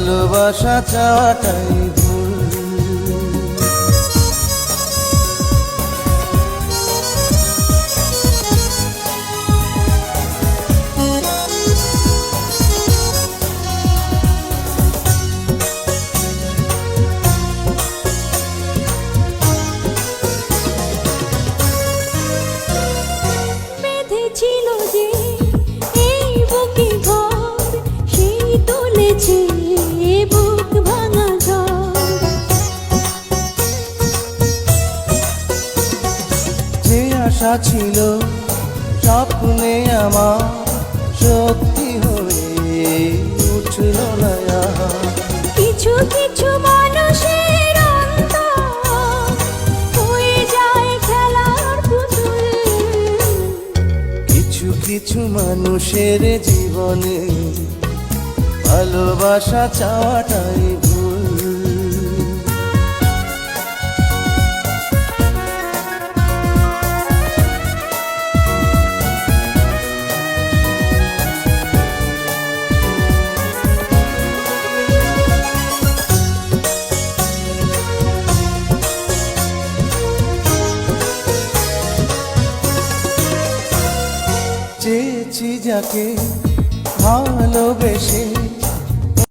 ভালোবাসা চাওয়াটাই আশা ছিল স্বপ্নে আমার সত্যি হয়ে উঠল না। কিছু কিছু মানুষের হয়ে যায় খেলার পুতুল। কিছু কিছু মানুষের জীবনে ভালোবাসা চাওয়াটাই ভুল। চেয়েছি যাকে ভালোবেসে